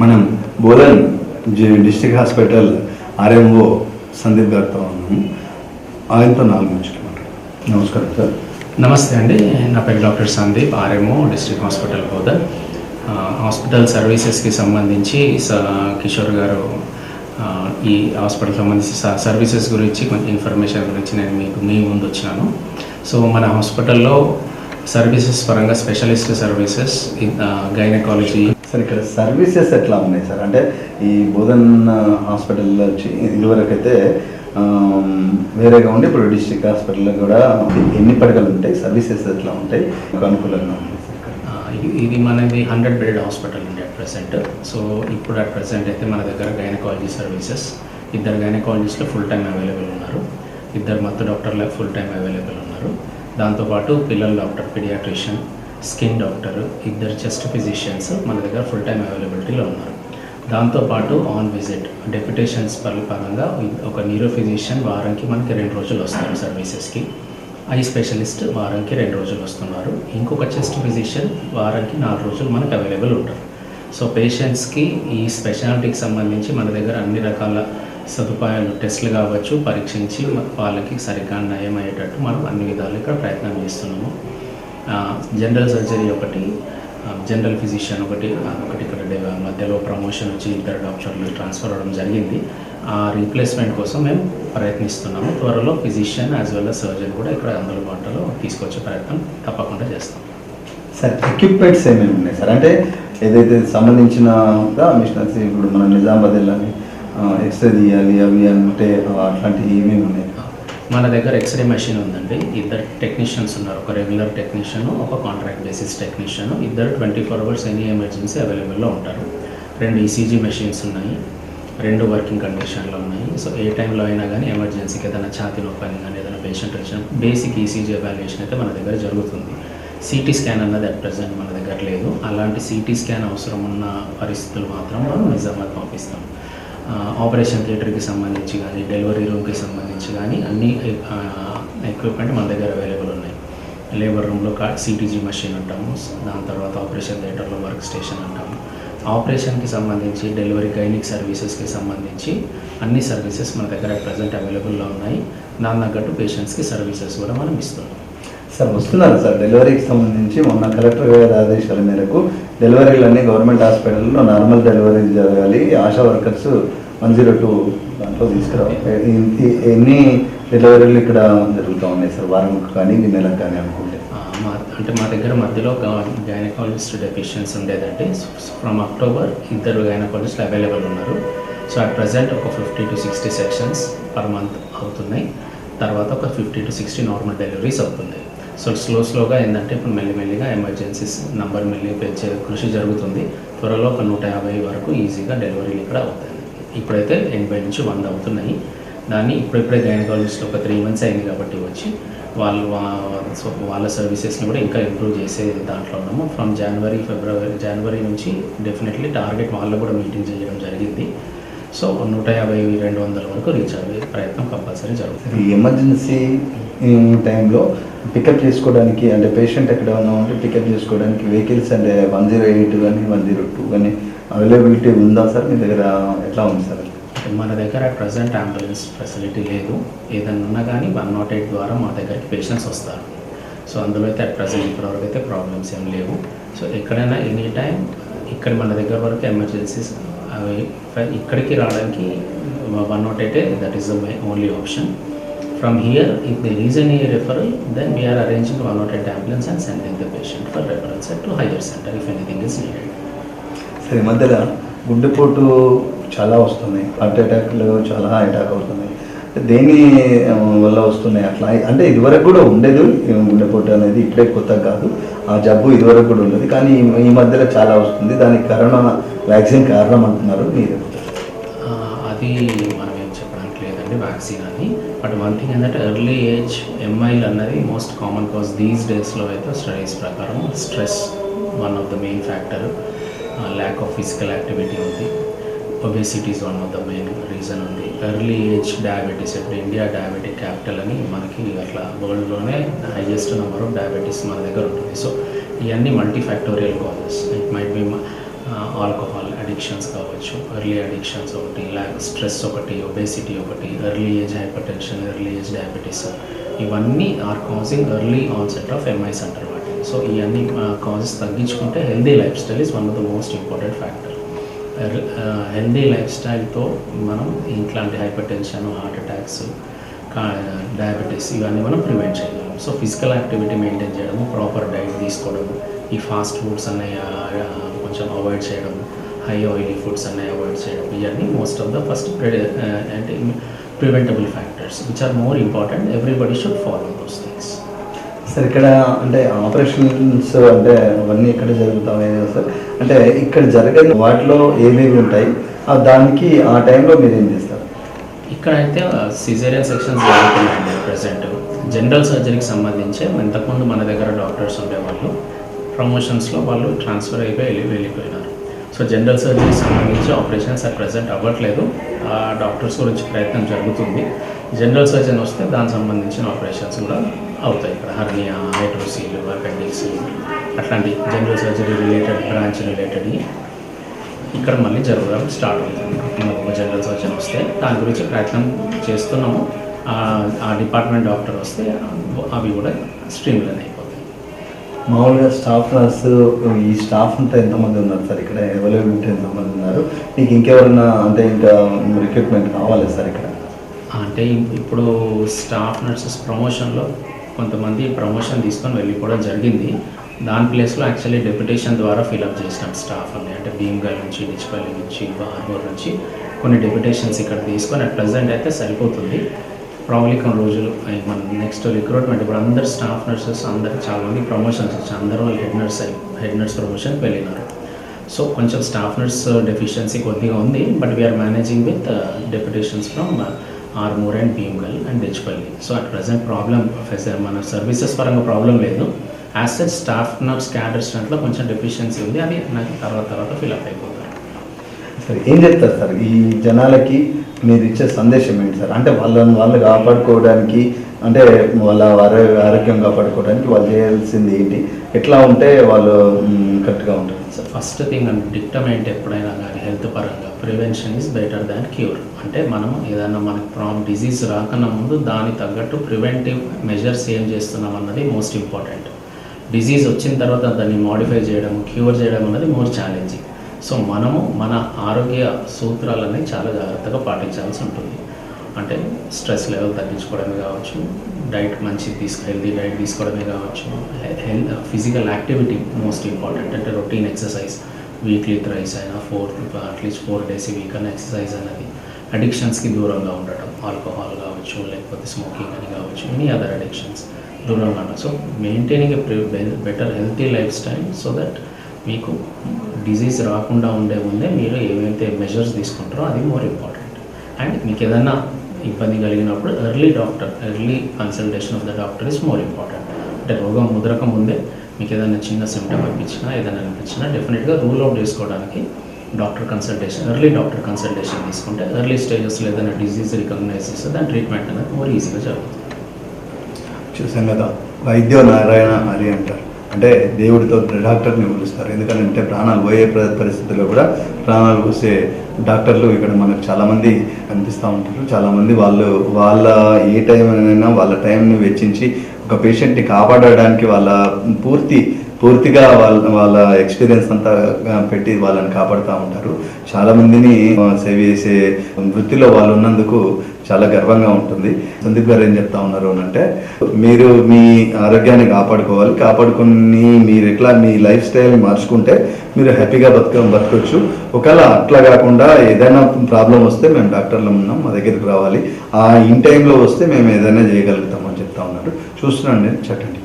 మనం బోలన్ district hospital RMO Sandeep గారితో ఉన్నాము. ఆయనతో నాలుగు నిమిషాలు నమస్కారం సార్. నమస్తే అండి. నా పేరు doctor Sandeep RMO district hospital హోదా. హాస్పిటల్ సర్వీసెస్కి సంబంధించి స- కిషోర్ గారు ఈ హాస్పిటల్ సంబంధించి స- సర్వీసెస్ గురించి కొంచెం ఇన్ఫర్మేషన్ గురించి నేను మీకు మీ ముందు వచ్చినాను సో మన హాస్పిటల్లో సర్వీసెస్ పరంగా స్పెషలిస్ట్ సర్వీసెస్ గైనకాలజీ సార్ ఇక్కడ సర్వీసెస్ ఎట్లా ఉన్నాయి సార్ అంటే ఈ బోధన్ హాస్పిటల్లో వచ్చి ఇదివరకు అయితే ఆమ్, వేరేగా ఉండి ఇప్పుడు డిస్ట్రిక్ట్ హాస్పిటల్లో కూడా ఎన్ని పడకలు ఉంటాయి? సర్వీసెస్ ఎట్లా ఉంటాయి? అనుకూలంగా ఉంది ఇది మనది హండ్రెడ్ బెడ్ హాస్పిటల్ ఉంది అట్ ప్రెసెంట్ సో ఇప్పుడు అట్ ప్రెసెంట్ అయితే మన దగ్గర గైనకాలజీ సర్వీసెస్ ఇద్దరు గైనకాలజిస్టులు ఫుల్ టైం అవైలబుల్ ఉన్నారు. ఇద్దరు మత్తు డాక్టర్లు ఫుల్ టైం అవైలబుల్ ఉన్నారు. దాంతోపాటు పిల్లల డాక్టర్ పిడియాట్రిషియన్ స్కిన్ డాక్టర్ ఇద్దరు చెస్ట్ ఫిజిషియన్స్ మన దగ్గర ఫుల్ టైం అవైలబిలిటీలో ఉన్నారు. దాంతోపాటు ఆన్ విజిట్ డెప్యుటేషన్స్ పరంగా ఒక న్యూరో ఫిజిషియన్ వారానికి మనకి రెండు రోజులు వస్తారు సర్వీసెస్కి ఐ స్పెషలిస్ట్ వారానికి రెండు రోజులు వస్తున్నారు. ఇంకొక చెస్ట్ ఫిజిషియన్ వారానికి నాలుగు రోజులు మనకు అవైలబుల్ ఉంటారు. సో పేషెంట్స్కి ఈ స్పెషాలిటీకి సంబంధించి మన దగ్గర అన్ని రకాల సదుపాయాలు టెస్టులు కావచ్చు పరీక్షించి వాళ్ళకి సరిగ్గా నయమయ్యేటట్టు మనం అన్ని విధాలు ఇక్కడ ప్రయత్నం చేస్తున్నాము. జనరల్ సర్జరీ ఒకటి జనరల్ ఫిజిషియన్ ఒకటి ఒకటి ఇక్కడ మధ్యలో ప్రమోషన్ వచ్చి ఇద్దరు డాక్టర్లు ట్రాన్స్ఫర్ అవ్వడం జరిగింది. ఆ రీప్లేస్మెంట్ కోసం మేము ప్రయత్నిస్తున్నాము. త్వరలో physician as well as surgeon కూడా ఇక్కడ అందుబాటులో తీసుకొచ్చే ప్రయత్నం తప్పకుండా చేస్తాం. సార్ ఎక్విప్మెంట్స్ ఏమేమి ఉన్నాయి సార్? అంటే ఏదైతే సంబంధించిన మిషనరీస్ ఇప్పుడు మన నిజామాబాద్ వెళ్ళాలి ఎక్స్రే తీయాలి అవి అంటే అట్లాంటివి ఏమేమి ఉన్నాయి? మన దగ్గర ఎక్స్రే మెషిన్ ఉందండి. ఇద్దరు టెక్నీషియన్స్ ఉన్నారు. ఒక రెగ్యులర్ టెక్నీషియన్ ఒక కాంట్రాక్ట్ బేసిస్ టెక్నీషియన్ ఇద్దరు twenty four hours any emergency అవైలబుల్లో ఉంటారు. రెండు ఈసీజీ మెషిన్స్ ఉన్నాయి. రెండు వర్కింగ్ కండిషన్లో ఉన్నాయి. సో ఏ టైంలో అయినా కానీ ఎమర్జెన్సీకి ఏదైనా ఛాతీ నొప్పి కానీ ఏదైనా పేషెంట్ వచ్చిన బేసిక్ ఈసీజీ ఎవాల్యుయేషన్ అయితే మన దగ్గర జరుగుతుంది. సిటీ స్కాన్ అన్నది అట్ ప్రజెంట్ మన దగ్గర లేదు. అలాంటి సిటీ స్కాన్ అవసరం ఉన్న పరిస్థితులు మాత్రం మనం నిజామాబాద్ పంపిస్తాం. ఆపరేషన్ థియేటర్కి సంబంధించి కానీ డెలివరీ రూమ్కి సంబంధించి కానీ అన్ని ఎక్విప్మెంట్ మన దగ్గర అవైలబుల్ ఉన్నాయి. లేబర్ రూమ్లో కా సిటీజీ మషిన్ అంటాము దాని తర్వాత ఆపరేషన్ థియేటర్లో వర్క్ స్టేషన్ అంటాము ఆపరేషన్కి సంబంధించి డెలివరీ గైనిక్ సర్వీసెస్కి సంబంధించి అన్ని సర్వీసెస్ మన దగ్గర ప్రజెంట్ అవైలబుల్లో ఉన్నాయి. దాని తగ్గట్టు పేషెంట్స్కి సర్వీసెస్ కూడా మనం ఇస్తున్నాం. సార్ వస్తున్నారు సార్. డెలివరీకి సంబంధించి మొన్న కలెక్టర్ గారి ఆదేశాల మేరకు డెలివరీలన్నీ గవర్నమెంట్ హాస్పిటల్లో నార్మల్ డెలివరీ జరగాలి. ASHA workers one zero two దాంట్లో తీసుకురావాలి. ఎన్ని డెలివరీలు ఇక్కడ జరుగుతూ ఉన్నాయి సార్? వారం కానీ నెలకు కానీ అనుకుంటే. మా అంటే మా దగ్గర మధ్యలో గైనకాలజిస్ట్ డెఫిషియన్స్ ఉండేదండి. ఫ్రమ్ అక్టోబర్ ఇద్దరు గైనకాలజిస్టులు అవైలబుల్ ఉన్నారు. సో అట్ ప్రజెంట్ ఒక fifty to sixty sections per month అవుతున్నాయి. తర్వాత ఒక fifty to sixty normal deliveries అవుతున్నాయి. సో స్లో స్లోగా ఏంటంటే ఇప్పుడు మెల్లిమెల్లిగా ఎమర్జెన్సీస్ నంబర్ మెల్లి పెంచే కృషి జరుగుతుంది. త్వరలో ఒక నూట యాభై వరకు ఈజీగా డెలివరీలు ఇక్కడ అవుతాయి. ఇప్పుడైతే ఎనభై నుంచి వంద అవుతున్నాయి. దాన్ని ఇప్పుడిప్పుడే గైనకాలజిస్ట్ ఒక త్రీ మంత్స్ అయింది కాబట్టి వచ్చి వాళ్ళు సో వాళ్ళ సర్వీసెస్ని కూడా ఇంకా ఇంప్రూవ్ చేసే దాంట్లో ఉన్నాము. ఫ్రమ్ జనవరి ఫిబ్రవరి జనవరి నుంచి డెఫినెట్లీ టార్గెట్ వాళ్ళు కూడా మీటింగ్ చేయడం జరిగింది. సో నూట యాభై రెండు వందల వరకు రీచ్ అయ్యే ప్రయత్నం కంపల్సరీ జరుగుతుంది. ఎమర్జెన్సీ టైంలో పికప్ చేసుకోవడానికి అంటే పేషెంట్ ఎక్కడ ఉన్నా ఉంటే పికప్ చేసుకోవడానికి వెహికల్స్ అంటే వన్ జీరో ఎయిట్ కానీ వన్ జీరో టూ కానీ అవైలబిలిటీ ఉందా సార్? మీ దగ్గర ఎట్లా ఉంది సార్? మన దగ్గర ప్రజెంట్ అంబులెన్స్ ఫెసిలిటీ లేదు. ఏదన్నా ఉన్నా కానీ వన్ నాట్ ఎయిట్ ద్వారా మా దగ్గరికి పేషెంట్స్ వస్తారు. సో అందులో అయితే అట్ ప్రజెంట్ ఇప్పటివరకు అయితే ప్రాబ్లమ్స్ ఏం లేవు. సో ఎక్కడైనా ఎనీ టైం ఇక్కడ మన దగ్గర వరకు ఎమర్జెన్సీస్ అవి ఇక్కడికి రావడానికి one nought eight that is the only option from here if they raise any referral then we are arranging one nought eight ambulance and sending the patient for referrals to higher centre if anything is needed సరే ఈ మధ్యలో గుండెపోటు చాలా వస్తున్నాయి. Heart అటాక్లు చాలా attack అవుతున్నాయి. దేని వల్ల వస్తున్నాయి? అట్లా అంటే ఇదివరకు కూడా ఉండేది గుండెపోటు అనేది ఇప్పుడే కొత్త కాదు. ఆ జబ్బు ఇదివరకు కూడా ఉండేది. కానీ ఈ- మధ్యలో చాలా వస్తుంది. దానికి కరోనా వ్యాక్సిన్ కారణం అంటున్నారు. మీరు అది మనం ఏం చెప్పడానికి లేదండి వ్యాక్సిన్ అని. బట్ వన్ థింగ్ ఏంటంటే ఎర్లీ ఏజ్ ఎంఐలు అన్నది మోస్ట్ కామన్ కాజ్ దీస్ డేస్లో అయితే స్టడీస్ ప్రకారం stress one of the main factor lack of physical activity ఉంది. Obesity is one of the main reason ఉంది. ఎర్లీ ఏజ్ డయాబెటీస్ ఇప్పుడు ఇండియా డయాబెటిక్ క్యాపిటల్ అని మనకి అట్లా వరల్డ్లోనే హైయెస్ట్ నెంబర్ ఆఫ్ డయాబెటీస్ మన దగ్గర ఉంటుంది. సో ఇవన్నీ multi factorial causes it might be addictions కావచ్చు ఎర్లీ అడిక్షన్స్ ఒకటి లాక్ స్ట్రెస్ ఒకటి ఒబేసిటీ ఒకటి early age hypertension early age diabetes ఇవన్నీ are causing early onset of MIs అంటారు వాటిని సో ఇవన్నీ కాజెస్ తగ్గించుకుంటే healthy lifestyle is one of the most important factor healthy life స్టైల్తో మనం ఇట్లాంటి hypertension heart attacks diabetes ఇవన్నీ మనం ప్రివెంట్ చేయగలం. సో ఫిజికల్ యాక్టివిటీ మెయింటైన్ చేయడము ప్రాపర్ డైట్ తీసుకోవడము ఈ ఫాస్ట్ ఫుడ్స్ అనే కొంచెం అవాయిడ్ చేయడము హై ఆయిలీ ఫుడ్స్ అనే అవాయిడ్ చేయడం ఇవన్నీ మోస్ట్ ఆఫ్ ద ఫస్ట్ అంటే preventable factors which are more important everybody should follow those things sir ఇక్కడ అంటే ఆపరేషన్స్ అంటే అవన్నీ ఇక్కడ జరుగుతాయి కదా సార్ అంటే ఇక్కడ జరగని వాటిలో ఏమేమి ఉంటాయి? దానికి ఆ టైంలో మీరు ఏం చేస్తారు? ఇక్కడైతే సిజేరియన్ సెక్షన్స్ జరుగుతున్నాయండి ప్రజెంట్ జనరల్ సర్జరీకి సంబంధించి ఇంతకుముందు మన దగ్గర డాక్టర్స్ ఉండేవాళ్ళు. ప్రమోషన్స్లో వాళ్ళు ట్రాన్స్ఫర్ అయిపోయి వెళ్ళి వెళ్ళిపోయినారు. సో జనరల్ సర్జరీ సంబంధించి ఆపరేషన్స్ అట్ ప్రజెంట్ అవ్వట్లేదు. ఆ డాక్టర్స్ గురించి ప్రయత్నం జరుగుతుంది. జనరల్ సర్జన్ వస్తే దానికి సంబంధించిన ఆపరేషన్స్ కూడా అవుతాయి. ఇక్కడ హర్నియా హైడ్రోసీలు అపెండిక్స్ అట్లాంటి general surgery related branch related ఇక్కడ మళ్ళీ జరగడం స్టార్ట్ అవుతుంది. ఒక జనరల్ సర్జన్ వస్తే దాని గురించి ప్రయత్నం చేస్తున్నాము. ఆ- డిపార్ట్మెంట్ డాక్టర్ వస్తే అవి కూడా స్ట్రీమ్లు లైన్ మామూలుగా స్టాఫ్ నర్స్ ఈ స్టాఫ్ అంతా ఎంతమంది ఉన్నారు సార్? ఇక్కడ అవైలబిలిటీ ఎంతమంది ఉన్నారు? మీకు ఇంకెవరన్నా అంటే ఇంకా రిక్రూట్మెంట్ కావాలి సార్ ఇక్కడ? అంటే ఇప్పుడు స్టాఫ్ నర్సెస్ ప్రమోషన్లో కొంతమంది ప్రమోషన్ తీసుకొని వెళ్ళిపోవడం జరిగింది. దాని ప్లేస్లో యాక్చువల్లీ డెప్యుటేషన్ ద్వారా ఫిలప్ చేసినాం స్టాఫ్ అని అంటే భీమ్గల్ నుంచి డిచ్పల్లి నుంచి ఆర్మూర్ నుంచి కొన్ని డెప్యుటేషన్స్ ఇక్కడ తీసుకొని అట్ ప్రజెంట్ అయితే సరిపోతుంది. ప్రాబ్లీ కొన్ని రోజులు మన నెక్స్ట్ రిక్రూట్మెంట్ ఇప్పుడు అందరు స్టాఫ్ నర్సెస్ అందరు చాలా మంది ప్రమోషన్స్ వచ్చాయి అందరూ హెడ్ నర్స్ అయి హెడ్ నర్స్ ప్రమోషన్కి వెళ్ళినారు. సో కొంచెం స్టాఫ్ నర్స్ డెఫిషియన్సీ కొద్దిగా ఉంది. But we are managing with deputations from Armoor and Bhimgal and Dichpally so at present problem మన సర్వీసెస్ పరంగా ప్రాబ్లం లేదు. As such staff nurse cadres దాంట్లో కొంచెం డెఫిషియన్సీ ఉంది. అది నాకు తర్వాత తర్వాత ఫిల్అప్ అయిపోతారు. సార్ ఏం చెప్తారు సార్? ఈ జనాలకి మీరు ఇచ్చే సందేశం ఏంటి సార్? అంటే వాళ్ళని వాళ్ళు కాపాడుకోవడానికి అంటే వాళ్ళ ఆరోగ్యం కాపాడుకోవడానికి వాళ్ళు చేయాల్సింది ఏంటి? ఎట్లా ఉంటే వాళ్ళు కరెక్ట్గా ఉంటారు సార్? ఫస్ట్ థింగ్ అంటే డిక్టమ్ ఏంటి ఎప్పుడైనా కానీ హెల్త్ పరంగా prevention is better than cure. అంటే మనం ఏదైనా మనకి ప్రాబ్లం డిజీజ్ రాకన్నా ముందు దానికి తగ్గట్టు ప్రివెంటివ్ మెజర్స్ ఏం చేస్తున్నాం అన్నది మోస్ట్ ఇంపార్టెంట్. డిజీజ్ వచ్చిన తర్వాత దాన్ని మాడిఫై చేయడం క్యూర్ చేయడం అన్నది మోర్ ఛాలెంజింగ్. సో మనము మన ఆరోగ్య సూత్రాలన్నీ చాలా జాగ్రత్తగా పాటించాల్సి ఉంటుంది. అంటే స్ట్రెస్ లెవెల్ తగ్గించుకోవడమే కావచ్చు డైట్ మంచి తీసుకు హెల్దీ డైట్ తీసుకోవడమే కావచ్చు health physical activity most important. అంటే రొటీన్ ఎక్సర్సైజ్ వీక్లీ థ్రైస్ అయినా four at least four days week అని ఎక్సర్సైజ్ అనేది అడిక్షన్స్కి దూరంగా ఉండటం. ఆల్కహాల్ కావచ్చు లేకపోతే స్మోకింగ్ అని కావచ్చు ఎనీ అదర్ అడిక్షన్స్ దూరంగా ఉండడం so maintaining a better healthy lifestyle so that మీకు డిజీజ్ రాకుండా ఉండే ముందే మీరు ఏవైతే మెజర్స్ తీసుకుంటారో అది మోర్ ఇంపార్టెంట్ అండ్ మీకు ఏదైనా ఇబ్బంది కలిగినప్పుడు early doctor early consultation of the doctor is more important అంటే రోగం ముదరక ముందే మీకు ఏదైనా చిన్న సిమ్టమ్ అనిపించినా ఏదైనా అనిపించినా డెఫినెట్గా రూల్ అవుట్ చేసుకోవడానికి doctor consultation early doctor consultation తీసుకుంటే ఎర్లీ స్టేజెస్లో ఏదైనా డిజీజ్ రికగ్నైజ్ చేస్తే దాని ట్రీట్మెంట్ అనేది మోర్ ఈజీగా జరుగుతుంది. చూసాం కదా వైద్య నారాయణ హరి అంటారు. అంటే దేవుడితో డాక్టర్ని పిలుస్తారు. ఎందుకంటే ప్రాణాలు పోయే ప్ర- పరిస్థితుల్లో కూడా ప్రాణాలు పోసే డాక్టర్లు ఇక్కడ మనకు చాలామంది కనిపిస్తూ ఉంటారు. చాలామంది వాళ్ళు వాళ్ళ ఏ టైం అయినా వాళ్ళ టైంని వెచ్చించి ఒక పేషెంట్ని కాపాడడానికి వాళ్ళ పూర్తి పూర్తిగా వాళ్ళ వాళ్ళ ఎక్స్పీరియన్స్ అంతా పెట్టి వాళ్ళని కాపాడుతూ ఉంటారు. చాలామందిని సేవ చేసే వృత్తిలో వాళ్ళు ఉన్నందుకు చాలా గర్వంగా ఉంటుంది. సందీప్ గారు ఏం చెప్తా ఉన్నారు అని అంటే మీరు మీ ఆరోగ్యాన్ని కాపాడుకోవాలి. కాపాడుకుని మీరు ఎట్లా మీ లైఫ్ స్టైల్ మార్చుకుంటే మీరు హ్యాపీగా బతక బతకొచ్చు. ఒకవేళ అట్లా కాకుండా ఏదైనా ప్రాబ్లం వస్తే మేము డాక్టర్లు ఉన్నాం మా దగ్గరికి రావాలి. ఆ ఇన్ టైంలో వస్తే మేము ఏదైనా చేయగలుగుతామని చెప్తా ఉన్నారు. చూస్తున్నాను నేను చట్టండి